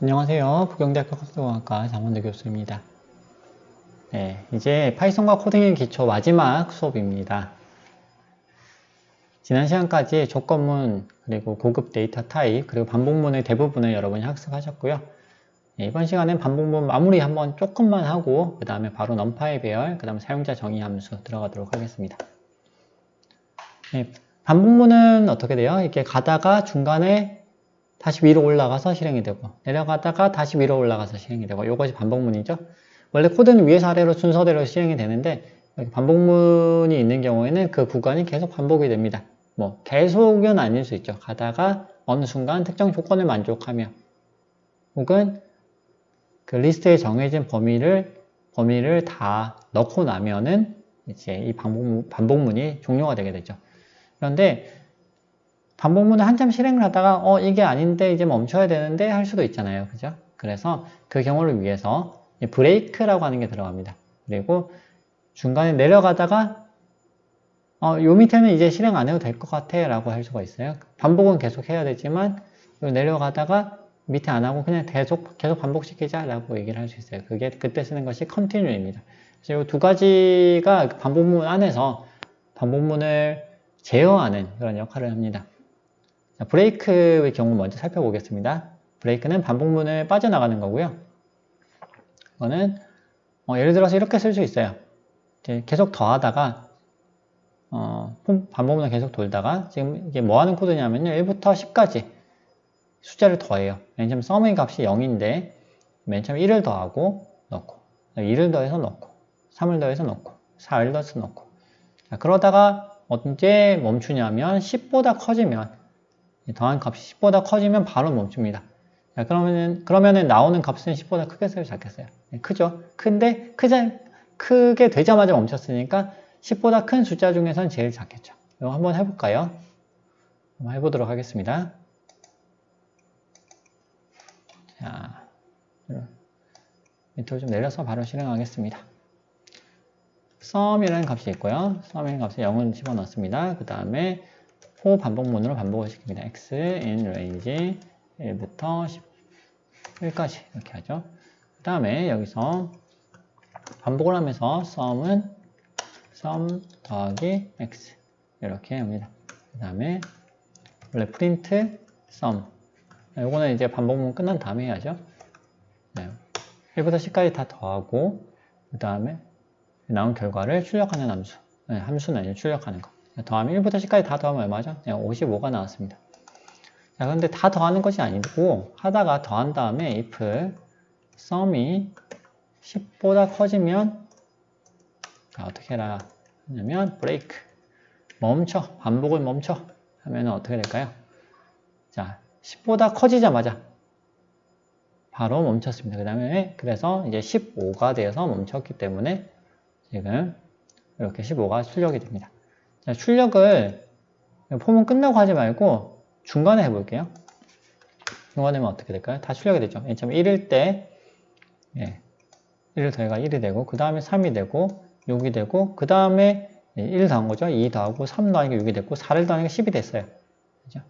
안녕하세요. 부경대학교 컴퓨터공학과 장원대 교수입니다. 네, 이제 파이썬과 코딩의 기초 마지막 수업입니다. 지난 시간까지 조건문, 그리고 고급 데이터 타입, 그리고 반복문의 대부분을 여러분이 학습하셨고요. 네, 이번 시간엔 반복문 마무리 한번 조금만 하고 그 다음에 바로 넘파의 배열, 그 다음에 사용자 정의 함수 들어가도록 하겠습니다. 네, 반복문은 어떻게 돼요? 이렇게 가다가 중간에 다시 위로 올라가서 실행이 되고 내려가다가 다시 위로 올라가서 실행이 되고 이것이 반복문이죠. 원래 코드는 위에서 아래로 순서대로 실행이 되는데 반복문이 있는 경우에는 그 구간이 계속 반복이 됩니다. 뭐 계속은 아닐 수 있죠. 가다가 어느 순간 특정 조건을 만족하며 혹은 그 리스트에 정해진 범위를 범위를 다 넣고 나면은 이제 이 반복문, 반복문이 종료가 되게 되죠. 그런데 반복문을 한참 실행을 하다가 어 이게 아닌데 이제 멈춰야 되는데 할 수도 있잖아요. 그죠? 그래서 그 경우를 위해서 브레이크라고 하는 게 들어갑니다. 그리고 중간에 내려가다가 어 요 밑에는 이제 실행 안 해도 될 것 같아 라고 할 수가 있어요. 반복은 계속 해야 되지만 내려가다가 밑에 안 하고 그냥 계속 계속 반복시키자 라고 얘기를 할 수 있어요. 그게 그때 쓰는 것이 그래서 이두 가지가 반복문 안에서 반복문을 제어하는 그런 역할을 합니다. 자, 브레이크의 경우 먼저 살펴보겠습니다. 브레이크는 반복문을 빠져나가는 거고요. 이거는 어, 예를 들어서 이렇게 쓸 수 있어요. 계속 더하다가 어, 반복문을 계속 돌다가 지금 이게 뭐 하는 코드냐면요. 1부터 10까지 숫자를 더해요. 맨 처음 썸의 값이 0인데 맨 처음 1을 더하고 넣고 2를 더해서 넣고 3을 더해서 넣고 4를 더해서 넣고 자, 그러다가 언제 멈추냐면 10보다 커지면 더한 값이 10보다 커지면 바로 멈춥니다. 자, 그러면은, 그러면은 나오는 값은 10보다 크겠어요? 작겠어요? 네, 크죠? 큰데, 크자, 크게 되자마자 멈췄으니까 10보다 큰 숫자 중에선 제일 작겠죠. 이거 한번 해볼까요? 한번 해보도록 하겠습니다. 자, 밑으로 좀 내려서 바로 실행하겠습니다. sum이라는 값이 있고요. sum이라는 값에 0을 집어넣습니다. 그 다음에 호 반복문으로 반복을 시킵니다. x in range 1부터 11까지 이렇게 하죠. 그 다음에 여기서 반복을 하면서 sum은 sum 더하기 x 이렇게 합니다. 그 다음에 원래 print sum 요거는 이제 반복문 끝난 다음에 해야죠. 네. 1부터 10까지 다 더하고 그 다음에 나온 결과를 출력하는 함수 네, 함수는 아니고 출력하는 거 더하면 1부터 10까지 다 더하면 얼마죠? 55가 나왔습니다. 자, 그런데 다 더하는 것이 아니고 하다가 더한 다음에 if sum이 10보다 커지면 어떻게 해라 하냐면 break 멈춰 반복을 멈춰 하면 어떻게 될까요? 자 10보다 커지자마자 바로 멈췄습니다. 그 다음에 그래서 이제 15가 되어서 멈췄기 때문에 지금 이렇게 15가 출력이 됩니다. 자, 출력을 폼은 끝나고 하지 말고 중간에 해볼게요. 중간에 하면 어떻게 될까요? 다 출력이 되죠. 1.1일 때 예, 1을 더해가 1이 되고 그 다음에 3이 되고 6이 되고 그 다음에 1 더한 거죠. 2 더하고 3 더하니까 6이 됐고 4를 더하니까 10이 됐어요. 그죠?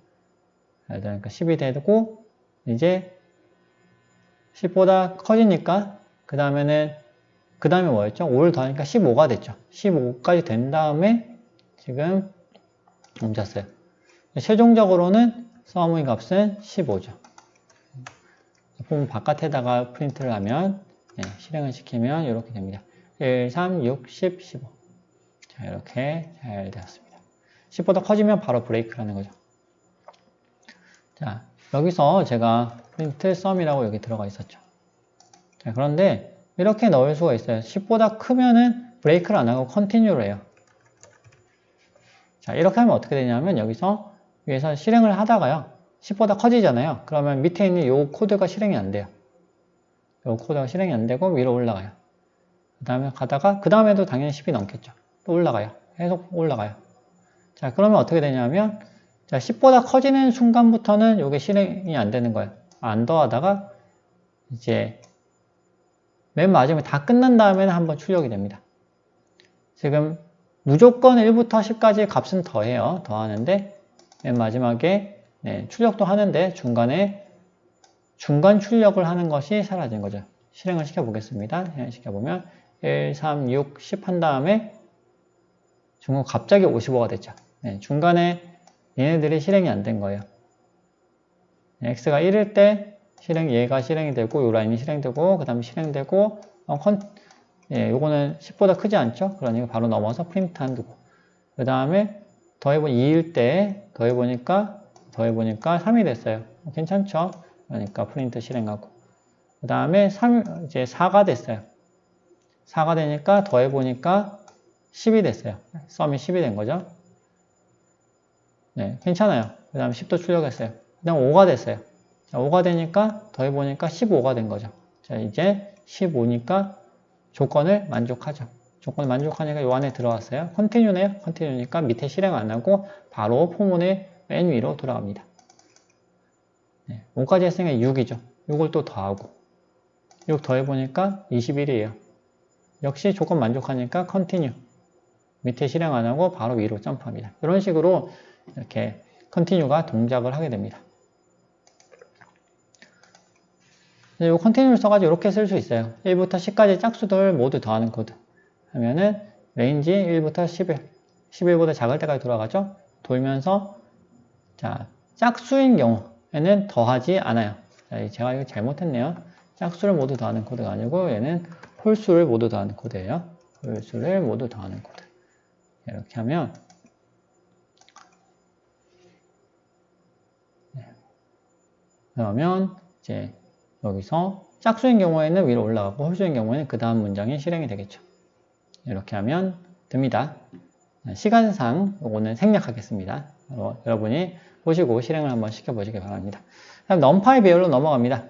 4를 더하니까 10이 되고 이제 10보다 커지니까 그 다음에는 그 다음에 뭐였죠? 5를 더하니까 15가 됐죠. 15까지 된 다음에 지금 멈췄어요. 최종적으로는 서머의 값은 15죠. 폼 바깥에다가 프린트를 하면 네, 실행을 시키면 이렇게 됩니다. 1, 3, 6, 10, 15 자, 이렇게 잘 되었습니다. 10보다 커지면 바로 브레이크라는 거죠. 자, 여기서 제가 프린트 썸이라고 여기 들어가 있었죠. 자, 그런데 이렇게 넣을 수가 있어요. 10보다 크면은 브레이크를 안 하고 컨티뉴를 해요. 자, 이렇게 하면 어떻게 되냐면 여기서 위에서 실행을 하다가요. 10보다 커지잖아요. 그러면 밑에 있는 이 코드가 실행이 안 돼요. 이 코드가 실행이 안 되고 위로 올라가요. 그 다음에 가다가 그 다음에도 당연히 10이 넘겠죠. 또 올라가요. 계속 올라가요. 자, 그러면 어떻게 되냐면 자, 10보다 커지는 순간부터는 이게 실행이 안 되는 거예요. 안 더하다가 이제 맨 마지막에 다 끝난 다음에는 한번 출력이 됩니다. 지금 무조건 1부터 10까지 값은 더해요. 더하는데 맨 마지막에 네, 출력도 하는데 중간에 중간 출력을 하는 것이 사라진 거죠. 실행을 시켜 보겠습니다. 실행시켜 보면 1, 3, 6, 10 한 다음에 중간 갑자기 55가 됐죠. 네, 중간에 얘네들이 실행이 안 된 거예요. 네, x가 1일 때 실행 얘가 실행이 되고 요 라인이 실행되고 그 다음에 실행되고 어, 컨, 예, 요거는 10보다 크지 않죠? 그러니까 바로 넘어서 프린트 한 두고 그 다음에 더해보니 2일 때 더해보니까 더해보니까 3이 됐어요. 괜찮죠? 그러니까 프린트 실행하고 그 다음에 3 이제 4가 됐어요. 4가 되니까 더해보니까 10이 됐어요. 썸이 10이 된 거죠. 네, 괜찮아요. 그 다음에 10도 출력했어요. 그 다음 5가 됐어요. 자, 5가 되니까 더해보니까 15가 된 거죠. 자, 이제 15니까 조건을 만족하죠. 조건을 만족하니까 요 안에 들어왔어요. 컨티뉴네요. 컨티뉴니까 밑에 실행 안 하고 바로 포문의 맨 위로 돌아갑니다. 네, 5까지 했으니까 6이죠. 이걸 또 더하고 6 더해보니까 21이에요. 역시 조건 만족하니까 컨티뉴 밑에 실행 안 하고 바로 위로 점프합니다. 이런 식으로 이렇게 컨티뉴가 동작을 하게 됩니다. 이 컨티뉴를 써가지고 이렇게 쓸 수 있어요. 1부터 10까지 짝수들 모두 더하는 코드 하면은 레인지 1부터 11 11보다 작을 때까지 돌아가죠. 돌면서 자 짝수인 경우에는 더하지 않아요. 자, 제가 이거 잘못했네요. 짝수를 모두 더하는 코드가 아니고 얘는 홀수를 모두 더하는 코드예요. 홀수를 모두 더하는 코드. 이렇게 하면 네. 그러면 이제 여기서 짝수인 경우에는 위로 올라가고 홀수인 경우에는 그 다음 문장이 실행이 되겠죠. 이렇게 하면 됩니다. 시간상 이거는 생략하겠습니다. 어, 여러분이 보시고 실행을 한번 시켜보시기 바랍니다. 다음 넘파이 배열로 넘어갑니다.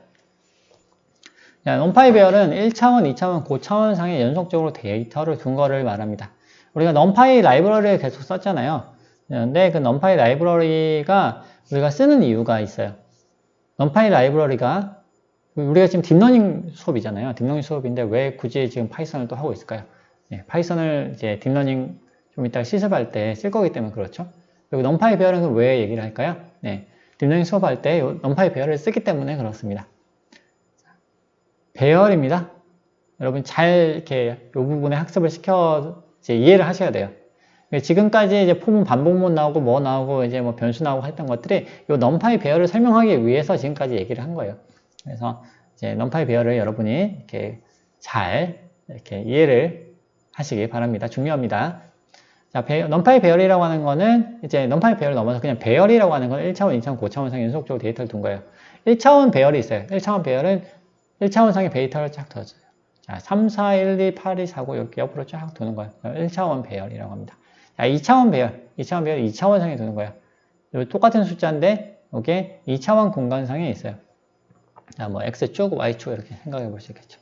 자, 넘파이 배열은 1차원, 2차원, 고차원상에 연속적으로 데이터를 둔 거를 말합니다. 우리가 넘파이 라이브러리를 계속 썼잖아요. 근데 그 넘파이 라이브러리가 우리가 쓰는 이유가 있어요. 넘파이 라이브러리가 우리가 지금 딥러닝 수업이잖아요. 딥러닝 수업인데 왜 굳이 지금 파이썬을 또 하고 있을까요? 네, 파이썬을 이제 딥러닝 좀 이따 실습할 때 쓸 거기 때문에 그렇죠. 그리고 넘파이 배열은 왜 얘기를 할까요? 네, 딥러닝 수업할 때 넘파이 배열을 쓰기 때문에 그렇습니다. 배열입니다. 여러분 잘 이렇게 이 부분에 학습을 시켜 이해를 하셔야 돼요. 지금까지 이제 폼은 반복문 나오고 뭐 나오고 이제 뭐 변수 나오고 했던 것들이 이 넘파이 배열을 설명하기 위해서 지금까지 얘기를 한 거예요. 그래서 이제 넘파이 배열을 여러분이 이렇게 잘 이렇게 이해를 하시기 바랍니다. 중요합니다. 자, 배, 넘파이 배열이라고 하는 거는 이제 넘파이 배열을 넘어서 그냥 배열이라고 하는 건 1차원, 2차원, 고차원상 연속적으로 데이터를 둔 거예요. 1차원 배열이 있어요. 1차원 배열은 1차원상의 데이터를 쫙 둬줘요. 자, 3, 4, 1, 2, 8, 2, 4, 9 이렇게 옆으로 쫙 두는 거예요. 1차원 배열이라고 합니다. 자, 2차원 배열, 2차원 배열 2차원상에 두는 거예요. 똑같은 숫자인데 이게 2차원 공간상에 있어요. 자, 뭐 X축, Y축 이렇게 생각해 볼 수 있겠죠.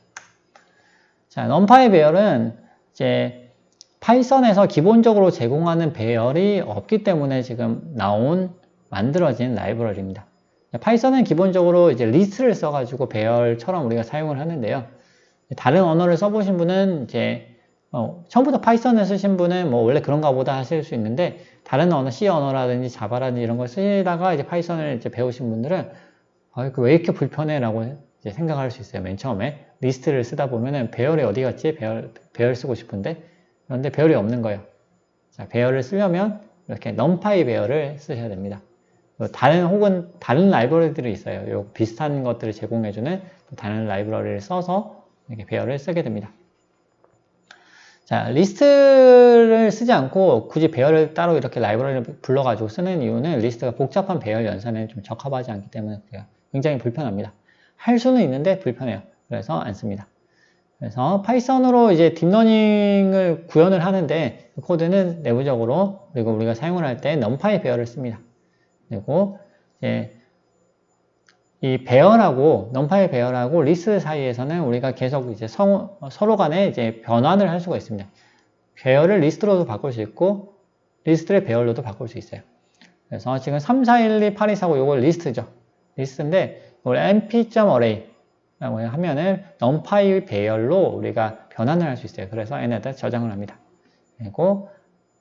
자, 넘파이 배열은 이제 파이썬에서 기본적으로 제공하는 배열이 없기 때문에 지금 나온 만들어진 라이브러리입니다. 파이썬은 기본적으로 이제 리스트를 써가지고 배열처럼 우리가 사용을 하는데요. 다른 언어를 써보신 분은 이제 어, 처음부터 파이썬을 쓰신 분은 뭐 원래 그런가 보다 하실 수 있는데 다른 언어 C 언어라든지 자바라든지 이런 걸 쓰시다가 이제 파이썬을 이제 배우신 분들은 아, 왜 이렇게 불편해? 라고 생각할 수 있어요. 맨 처음에. 리스트를 쓰다 보면은 배열이 어디 갔지? 배열, 배열 쓰고 싶은데. 그런데 배열이 없는 거예요. 자, 배열을 쓰려면 이렇게 넘파이 배열을 쓰셔야 됩니다. 다른 혹은 다른 라이브러리들이 있어요. 요 비슷한 것들을 제공해주는 다른 라이브러리를 써서 이렇게 배열을 쓰게 됩니다. 자, 리스트를 쓰지 않고 굳이 배열을 따로 이렇게 라이브러리를 불러가지고 쓰는 이유는 리스트가 복잡한 배열 연산에 좀 적합하지 않기 때문에 그래요. 굉장히 불편합니다. 할 수는 있는데 불편해요. 그래서 안 씁니다. 그래서 파이썬으로 이제 딥러닝을 구현을 하는데 그 코드는 내부적으로 그리고 우리가 사용을 할 때 넘파이 배열을 씁니다. 그리고 이제 이 배열하고 넘파이 배열하고 리스트 사이에서는 우리가 계속 이제 성, 서로 간에 이제 변환을 할 수가 있습니다. 배열을 리스트로도 바꿀 수 있고 리스트의 배열로도 바꿀 수 있어요. 그래서 지금 3, 4, 1, 2, 8, 2, 4, 5 이걸 리스트죠. 리스트인데 이걸 np.array 라고 하면은 numpy 배열로 우리가 변환을 할 수 있어요. 그래서 n에다 저장을 합니다. 그리고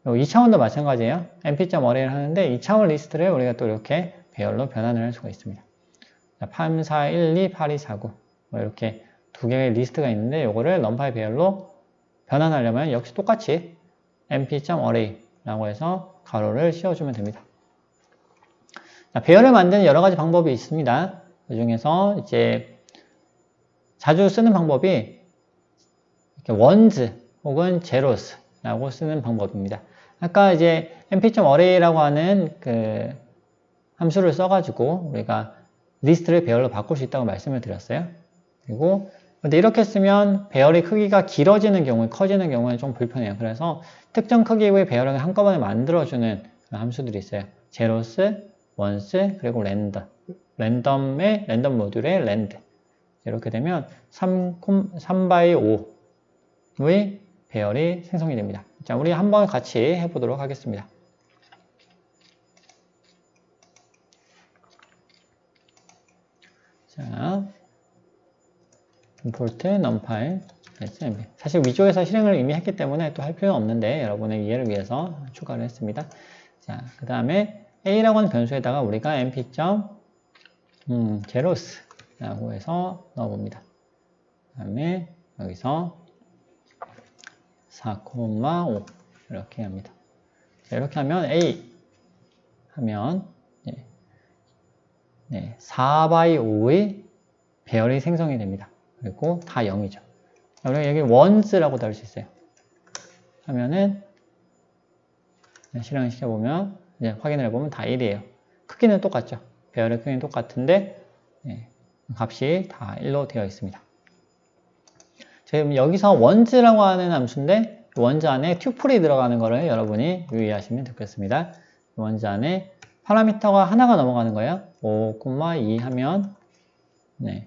2차원도 마찬가지예요. np.array를 하는데 2차원 리스트를 우리가 또 이렇게 배열로 변환을 할 수가 있습니다. 자, 3, 4, 1, 2, 8, 2, 4, 9. 뭐 이렇게 두 개의 리스트가 있는데 이거를 넘파이 배열로 변환하려면 역시 똑같이 mp.array라고 해서 가로를 씌워주면 됩니다. 자, 배열을 만드는 여러 가지 방법이 있습니다. 그 중에서 이제 자주 쓰는 방법이 원즈 혹은 제로스라고 쓰는 방법입니다. 아까 이제 mp.array라고 하는 그 함수를 써가지고 우리가 리스트를 배열로 바꿀 수 있다고 말씀을 드렸어요. 그리고 근데 이렇게 쓰면 배열의 크기가 길어지는 경우에 커지는 경우에 좀 불편해요. 그래서 특정 크기의 배열을 한꺼번에 만들어주는 함수들이 있어요. 제로스, 원스, 그리고 랜덤. 랜덤의 랜덤 모듈의 랜드. 이렇게 되면 3, 3by 5의 배열이 생성이 됩니다. 자, 우리 한번 같이 해보도록 하겠습니다. 자, import numpy smb 사실 위쪽에서 실행을 이미 했기 때문에 또 할 필요는 없는데 여러분의 이해를 위해서 추가를 했습니다. 자, 그 다음에 a라고 하는 변수에다가 우리가 mp. 음, 제로스라고 해서 넣어봅니다. 그 다음에 여기서 4,5 이렇게 합니다. 자, 이렇게 하면 a 하면 네, 네, 4by 5의 배열이 생성이 됩니다. 그리고 다 0이죠. 우리가 여기 once라고 다룰 수 있어요. 하면은 네, 실행을 시켜보면 이제 확인을 해보면 다 1이에요. 크기는 똑같죠. 배열의 크기는 똑같은데 네, 값이 다 1로 되어 있습니다. 지금 여기서 원즈라고 하는 함수인데 원즈 안에 튜플이 들어가는 것을 여러분이 유의하시면 좋겠습니다. 원즈 안에 파라미터가 하나가 넘어가는 거예요. 5,2 하면 네,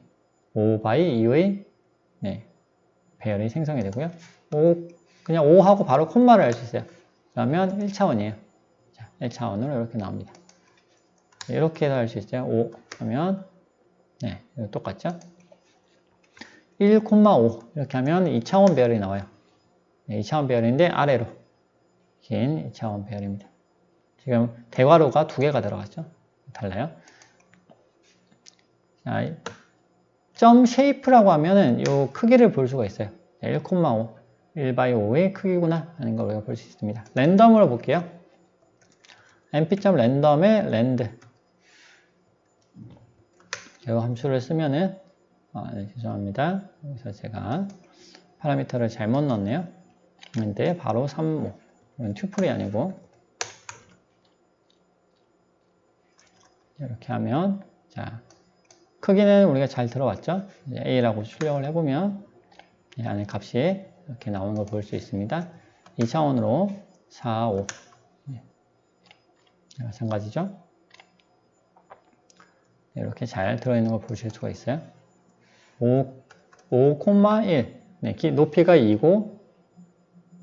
5 by 2의 네, 배열이 생성이 되고요. 5, 그냥 5하고 바로 콤마를 할 수 있어요. 그러면 1차원이에요. 자, 1차원으로 이렇게 나옵니다. 이렇게 해서 할 수 있어요. 5 하면 네, 똑같죠? 1,5 이렇게 하면 2차원 배열이 나와요. 네, 2차원 배열인데 아래로 긴 2차원 배열입니다. 지금 대괄호가 두 개가 들어갔죠? 달라요. 자, 점 쉐이프라고 하면은 이 크기를 볼 수가 있어요. 1,5, 1 by 5의 크기구나 하는 걸 우리가 볼 수 있습니다. 랜덤으로 볼게요. np.random의 랜드 이 함수를 쓰면은 아, 네, 죄송합니다. 여기서 제가 파라미터를 잘못 넣었네요. 근데 바로 3모 이건 튜플이 아니고 이렇게 하면 자 크기는 우리가 잘 들어왔죠? A라고 출력을 해보면 이 안에 값이 이렇게 나오는 걸 볼 수 있습니다. 2차원으로 4, 5 네. 마찬가지죠? 이렇게 잘 들어있는 걸 보실 수가 있어요. 5, 5,1 네, 높이가 2고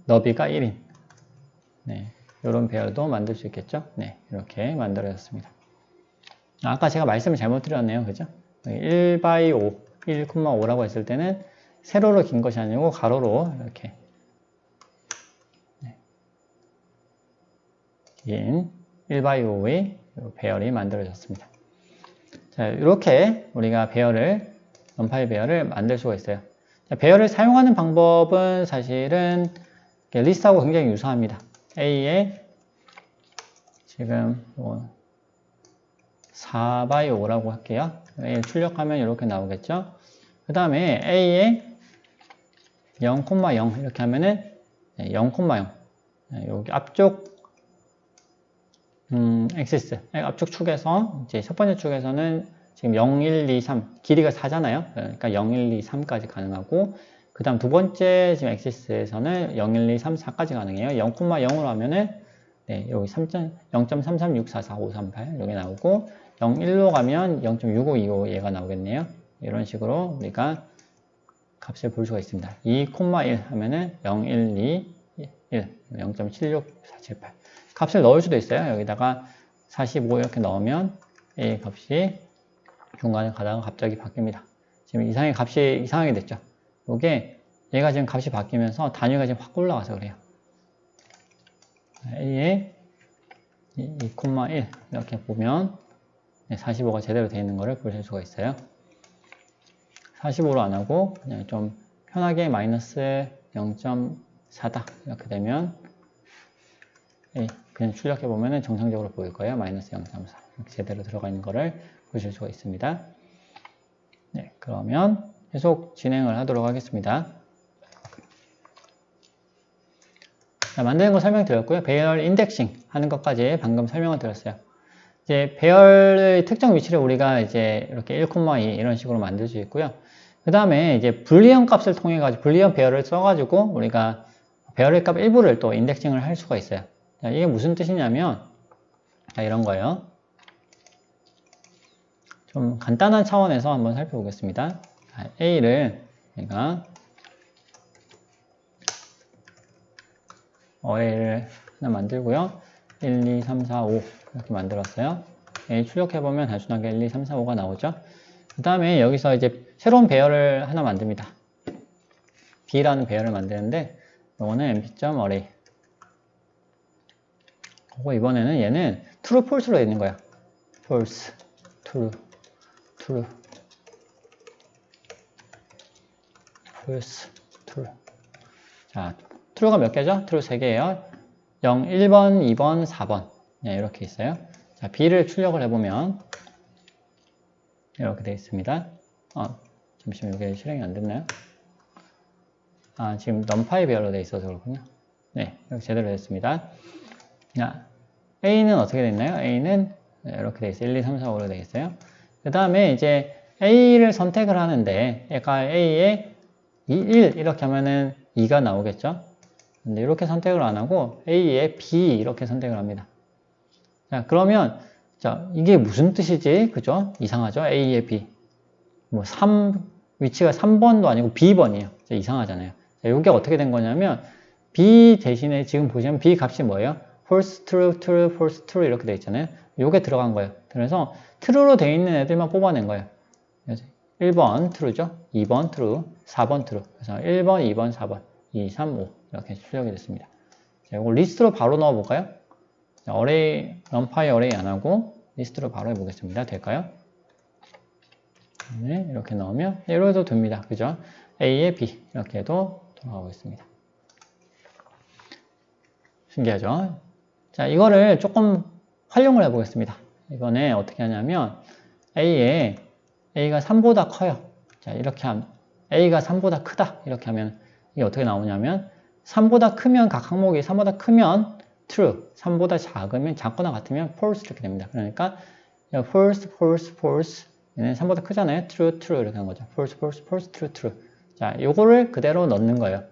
너비가 1인 네, 이런 배열도 만들 수 있겠죠? 네, 이렇게 만들어졌습니다. 아까 제가 말씀을 잘못 드렸네요. 그죠? 1 by 5, 1,5라고 했을 때는 세로로 긴 것이 아니고 가로로 이렇게 네. 긴 1 by 5의 배열이 만들어졌습니다. 자, 이렇게 우리가 배열을 원파일 배열을 만들 수가 있어요. 자, 배열을 사용하는 방법은 사실은 리스트하고 굉장히 유사합니다. A에 지금 뭐 4by 5라고 할게요. A 출력하면 이렇게 나오겠죠. 그 다음에 A에 0,0 이렇게 하면은 0,0 여기 앞쪽 음, 엑시스 앞쪽 축에서 이제 첫 번째 축에서는 지금 0, 1, 2, 3 길이가 4잖아요. 그러니까 0, 1, 2, 3까지 가능하고 그 다음 두 번째 지금 엑시스에서는 0, 1, 2, 3, 4까지 가능해요. 0,0으로 하면은 네, 여기 0.336444538 여기 나오고 0.1로 가면 0.6525 얘가 나오겠네요. 이런 식으로 우리가 값을 볼 수가 있습니다. 2,1 하면은 0, 1, 2, 1, 0.76478 값을 넣을 수도 있어요. 여기다가 45 이렇게 넣으면 A 값이 중간에 가다가 갑자기 바뀝니다. 지금 이상의 값이 이상하게 됐죠. 이게 얘가 지금 값이 바뀌면서 단위가 지금 확 올라가서 그래요. A의 2,1 이렇게 보면 45가 제대로 되어 있는 것을 보실 수가 있어요. 45로 안 하고 그냥 좀 편하게 마이너스 0.4다 이렇게 되면 A 그냥 출력해 보면은 정상적으로 보일 거예요. 마이너스 0.4 이렇게 제대로 들어가 있는 것을 보실 수가 있습니다. 네, 그러면 계속 진행을 하도록 하겠습니다. 자, 만드는 거 설명드렸고요. 배열 인덱싱 하는 것까지 방금 설명을 드렸어요. 이제 배열의 특정 위치를 우리가 이제 이렇게 1,2 이런 식으로 만들 수 있고요. 그 다음에 이제 불리언 값을 통해 가지고 불리언 배열을 써가지고 우리가 배열의 값 일부를 또 인덱싱을 할 수가 있어요. 자, 이게 무슨 뜻이냐면 자, 이런 거예요. 좀 간단한 차원에서 한번 살펴보겠습니다. 자, A를 내가 어레이를 하나 만들고요. 1, 2, 3, 4, 5 이렇게 만들었어요. A 출력해보면 단순하게 1, 2, 3, 4, 5가 나오죠. 그 다음에 여기서 이제 새로운 배열을 하나 만듭니다. B라는 배열을 만드는데 이거는 mp.array 그리고 이번에는 얘는 true, false로 있는 거야. false, true, true, false, true. 자, true가 몇 개죠? true 3개예요. 0, 1번, 2번, 4번. 네, 이렇게 있어요. 자, B를 출력을 해보면 이렇게 되어 있습니다. 아, 잠시만 이게 실행이 안 됐나요? 아, 지금 numPy 배열로 되어 있어서 그렇군요. 네, 제대로 됐습니다. 자, A는 어떻게 됐나요? A는 이렇게 되어 있어요. 1, 2, 3, 4, 5로 되어 있어요. 그 다음에 이제 A를 선택을 하는데 얘가 A에 2, 1 이렇게 하면은 2가 나오겠죠? 근데 이렇게 선택을 안 하고 A에 B 이렇게 선택을 합니다. 자, 그러면 자, 이게 무슨 뜻이지? 그죠? 이상하죠? A에 B. 뭐 3, 위치가 3번도 아니고 B번이에요. 이상하잖아요. 자, 이게 어떻게 된 거냐면 B 대신에 지금 보시면 B 값이 뭐예요? False, true, true, false, true 이렇게 돼 있잖아요. 요게 들어간 거예요. 그래서 true로 돼 있는 애들만 뽑아낸 거예요. 1번 true죠. 2번 true, 4번 true. 그래서 1번, 2번, 4번, 2, 3, 5 이렇게 출력이 됐습니다. 자, 이거 리스트로 바로 넣어 볼까요? 어레이, numpy 어레이 안 하고 리스트로 바로 해보겠습니다. 될까요? 네, 이렇게 넣으면 이러도 됩니다. 그죠? A에 B 이렇게 해도 돌아가고 있습니다. 신기하죠? 자, 이거를 조금 활용을 해 보겠습니다. 이번에 어떻게 하냐면 A에 A가 3보다 커요. 자, 이렇게 하면 A가 3보다 크다. 이렇게 하면 이게 어떻게 나오냐면 3보다 크면 각 항목이 3보다 크면 true, 3보다 작으면 작거나 같으면 false 이렇게 됩니다. 그러니까 false, false, false 얘는 3보다 크잖아요. true, true 이렇게 하는 거죠. false, false, false, true, true. 자, 요거를 그대로 넣는 거예요.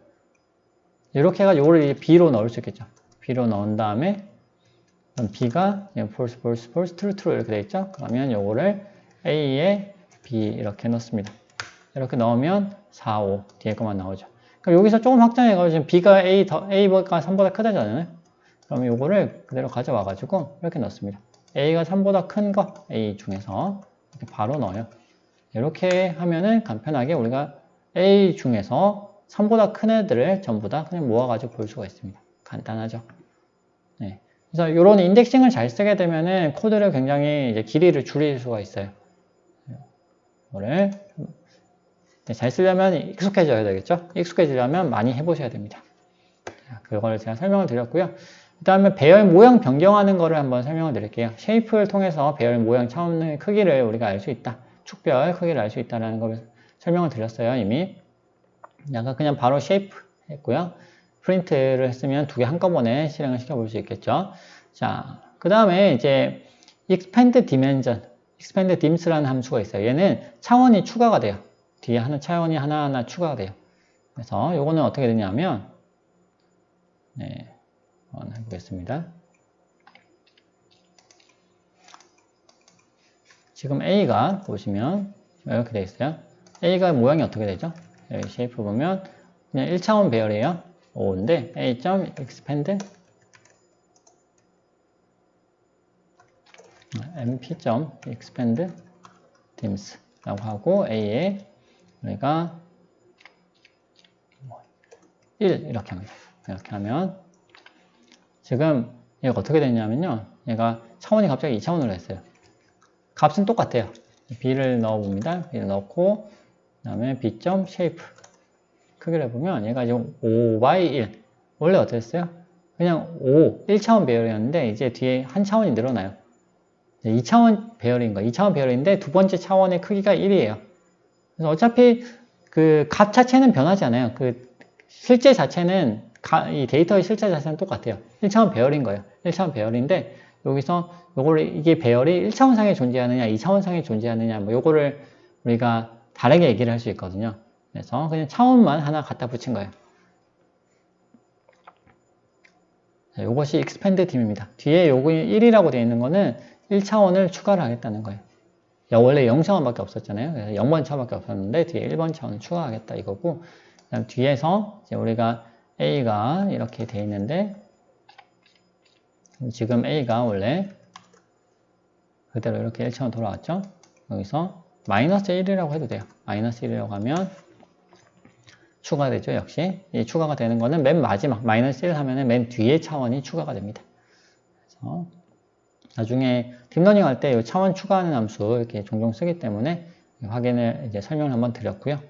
이렇게 해가 요거를 B로 넣을 수 있겠죠. B로 넣은 다음에 B가 false, false, false, true, true 이렇게 돼 있죠. 그러면 요거를 A에 B 이렇게 넣습니다. 이렇게 넣으면 4, 5 뒤에 것만 나오죠. 그럼 여기서 조금 확장해가지고 지금 B가 A 더, A가 3보다 크다잖아요. 그러면 요거를 그대로 가져와가지고 이렇게 넣습니다. A가 3보다 큰 거 A 중에서 이렇게 바로 넣어요. 이렇게 하면은 간편하게 우리가 A 중에서 3보다 큰 애들을 전부 다 그냥 모아가지고 볼 수가 있습니다. 간단하죠. 네. 그래서 이런 인덱싱을 잘 쓰게 되면은 코드를 굉장히 이제 길이를 줄일 수가 있어요. 이거를 네, 잘 쓰려면 익숙해져야 되겠죠? 익숙해지려면 많이 해보셔야 됩니다. 그거를 제가 설명을 드렸고요. 그 다음에 배열 모양 변경하는 거를 한번 설명을 드릴게요. 쉐이프를 통해서 배열 모양 차원의 크기를 우리가 알 수 있다. 축별 크기를 알 수 있다는 걸 설명을 드렸어요, 이미. 약간 그냥 바로 쉐이프 했고요. 프린트를 했으면 두 개 한꺼번에 실행을 시켜볼 수 있겠죠. 자, 그 다음에 이제 expand dimension, expand dims라는 함수가 있어요. 얘는 차원이 추가가 돼요. 뒤에 하나 차원이 하나하나 추가가 돼요. 그래서 요거는 어떻게 되냐면 네, 한번 해보겠습니다. 지금 A가 보시면 이렇게 되어 있어요. A가 모양이 어떻게 되죠? 여기 쉐이프 보면 그냥 1차원 배열이에요. 5인데 A.expand mp.expand dims 라고 하고 A에 우리가 1 이렇게 합니다. 이렇게 하면 지금 얘가 어떻게 됐냐면요. 얘가 차원이 갑자기 2차원으로 했어요. 값은 똑같아요. b를 넣어 봅니다. b를 넣고 그 다음에 b 점 shape 크기를 보면 얘가 지금 5 by 1 원래 어땠어요? 그냥 5 1차원 배열이었는데 이제 뒤에 한 차원이 늘어나요. 2차원 배열인 거예요. 2차원 배열인데 두 번째 차원의 크기가 1이에요. 그래서 어차피 그 값 자체는 변하지 않아요. 그 실제 자체는 가- 이 데이터의 실제 자체는 똑같아요. 1차원 배열인 거예요. 1차원 배열인데 여기서 요거를 이게 배열이 1차원상에 존재하느냐, 2차원상에 존재하느냐, 뭐 요거를 우리가 다르게 얘기를 할 수 있거든요. 그래서 그냥 차원만 하나 갖다 붙인 거예요. 자, 이것이 expand 딤입니다. 뒤에 요거 1이라고 되어 있는 거는 1차원을 추가를 하겠다는 거예요. 야, 원래 0차원밖에 없었잖아요. 그래서 0번 차원밖에 없었는데 뒤에 1번 차원을 추가하겠다 이거고 그다음 뒤에서 우리가 A가 이렇게 돼 있는데 지금 A가 원래 그대로 이렇게 1차원 돌아왔죠. 여기서 마이너스 1이라고 해도 돼요. 마이너스 1이라고 하면 추가되죠. 역시 이 추가가 되는 거는 맨 마지막 마이너스 1 하면은 맨 뒤에 차원이 추가가 됩니다. 그래서 나중에 딥러닝 할 때 이 차원 추가하는 함수 이렇게 종종 쓰기 때문에 확인을 이제 설명을 한번 드렸고요.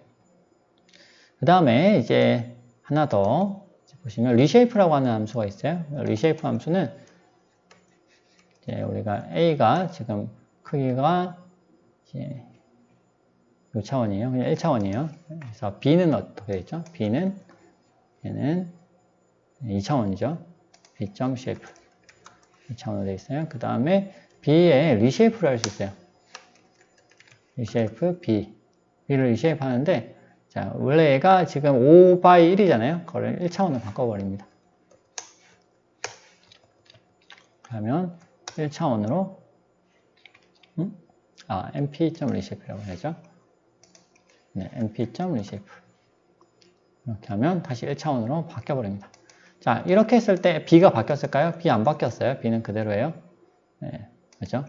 그 다음에 이제 하나 더 보시면 reshape라고 하는 함수가 있어요. reshape 함수는 이제 우리가 a가 지금 크기가 요 차원이에요. 그냥 1차원이에요. 그래서 b는 어떻게 되죠? b는 얘는 2차원이죠. b 점 shape 2차원으로 되어 있어요. 그 다음에 b에 reshape를 할 수 있어요. reshape b b를 reshape 하는데 자 원래 얘가 지금 5 by 1이잖아요. 그걸 1차원으로 바꿔버립니다. 그러면 1차원으로 음? 아 np.reshape라고 해야죠. 네, np.reshape 이렇게 하면 다시 1차원으로 바뀌어버립니다. 자, 이렇게 했을 때 b가 바뀌었을까요? b 안 바뀌었어요. b는 그대로예요. 네, 그죠?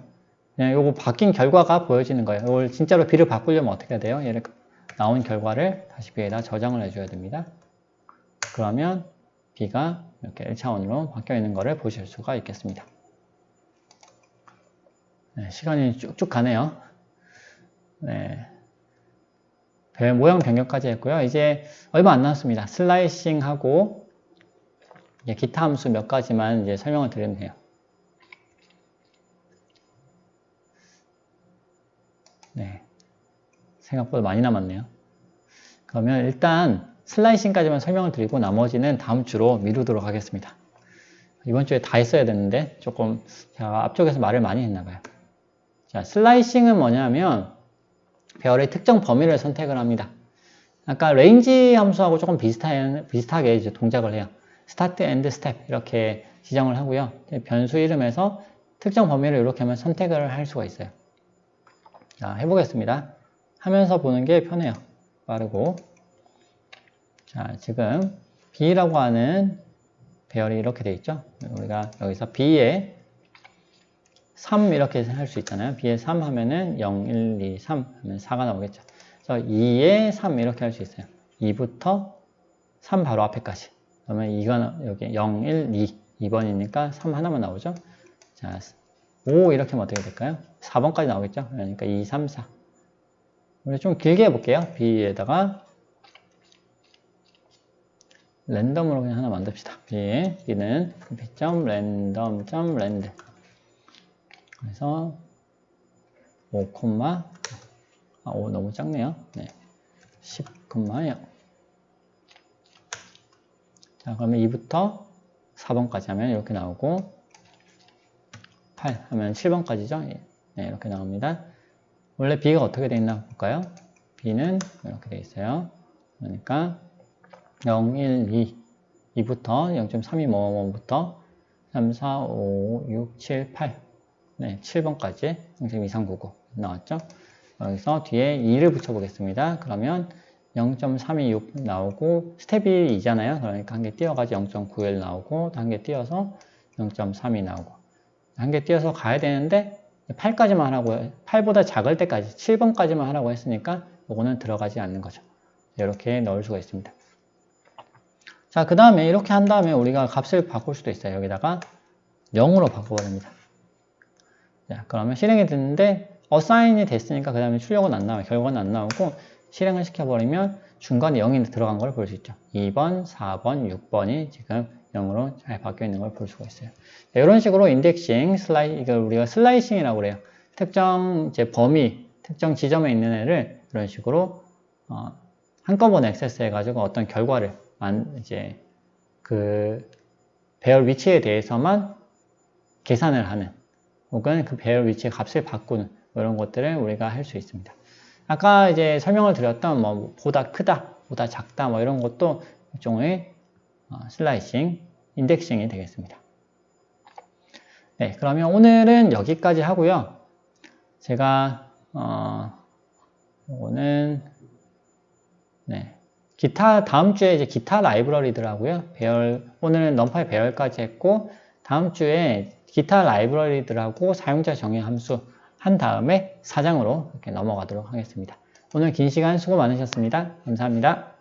그냥 요거 바뀐 결과가 보여지는 거예요. 이걸 진짜로 b를 바꾸려면 어떻게 돼요? 얘를 나온 결과를 다시 b에다 저장을 해줘야 됩니다. 그러면 b가 이렇게 1차원으로 바뀌어 있는 것을 보실 수가 있겠습니다. 네, 시간이 쭉쭉 가네요. 네. 별 모양 변경까지 했고요. 이제 얼마 안 남았습니다. 슬라이싱 하고 기타 함수 몇 가지만 이제 설명을 드리면 돼요. 네. 생각보다 많이 남았네요. 그러면 일단 슬라이싱까지만 설명을 드리고 나머지는 다음 주로 미루도록 하겠습니다. 이번 주에 다 했어야 되는데 조금 제가 앞쪽에서 말을 많이 했나 봐요. 자, 슬라이싱은 뭐냐면 배열의 특정 범위를 선택을 합니다. 아까 레인지 함수하고 조금 비슷하, 비슷하게 이제 동작을 해요. 스타트 앤드 스텝 이렇게 지정을 하고요. 변수 이름에서 특정 범위를 이렇게 하면 선택을 할 수가 있어요. 자, 해보겠습니다. 하면서 보는 게 편해요. 빠르고. 자, 지금 B라고 하는 배열이 이렇게 돼 있죠. 우리가 여기서 B에 3 이렇게 할 수 있잖아요. B에 3 하면은 0, 1, 2, 3 하면 4가 나오겠죠. 그래서 2에 3 이렇게 할 수 있어요. 2부터 3 바로 앞에까지. 그러면 2가 여기 0, 1, 2, 2번이니까 3 하나만 나오죠. 자, 5 이렇게 하면 어떻게 될까요? 4번까지 나오겠죠. 그러니까 2, 3, 4. 우리 좀 길게 해볼게요. B에다가 랜덤으로 그냥 하나 만듭시다. B, B는 B.랜덤.랜드 그래서 5, 아, 5 너무 작네요. 네. 10,0 자, 그러면 2부터 4번까지 하면 이렇게 나오고 8 하면 7번까지죠. 네, 이렇게 나옵니다. 원래 B가 어떻게 되어 있나 볼까요? B는 이렇게 되어 있어요. 그러니까 0, 1, 2, 2부터 0.32 뭐뭐부터 3, 4, 5, 6, 7, 8 네, 7번까지 0.2399 나왔죠? 여기서 뒤에 2를 붙여보겠습니다. 그러면 0.326 나오고 스텝이 2잖아요. 그러니까 한 개 띄어가지 0.91 나오고 한 개 띄어서 0.32 나오고 한 개 띄어서 가야 되는데 8까지만 하라고 8보다 작을 때까지 7번까지만 하라고 했으니까 이거는 들어가지 않는 거죠. 이렇게 넣을 수가 있습니다. 자, 그 다음에 이렇게 한 다음에 우리가 값을 바꿀 수도 있어요. 여기다가 0으로 바꿔버립니다. 자, 그러면 실행이 됐는데 어사인이 됐으니까 그 다음에 출력은 안 나와요. 결과는 안 나오고 실행을 시켜버리면 중간에 0이 들어간 걸 볼 수 있죠. 2번, 4번, 6번이 지금 0으로 잘 바뀌어 있는 걸 볼 수가 있어요. 네, 이런 식으로 인덱싱, 슬라이, 이걸 우리가 슬라이싱이라고 그래요. 특정 이제 범위, 특정 지점에 있는 애를 이런 식으로 어, 한꺼번에 액세스 해가지고 어떤 결과를 만, 이제 그 배열 위치에 대해서만 계산을 하는 혹은 그 배열 위치의 값을 바꾸는 이런 것들을 우리가 할 수 있습니다. 아까 이제 설명을 드렸던 뭐 보다 크다, 보다 작다 뭐 이런 것도 일종의 어, 슬라이싱, 인덱싱이 되겠습니다. 네, 그러면 오늘은 여기까지 하고요. 제가 어, 이거는 네, 기타 다음 주에 이제 기타 라이브러리들하고요. 배열 오늘은 넘파이 배열까지 했고 다음 주에 기타 라이브러리들하고 사용자 정의 함수 한 다음에 사장으로 이렇게 넘어가도록 하겠습니다. 오늘 긴 시간 수고 많으셨습니다. 감사합니다.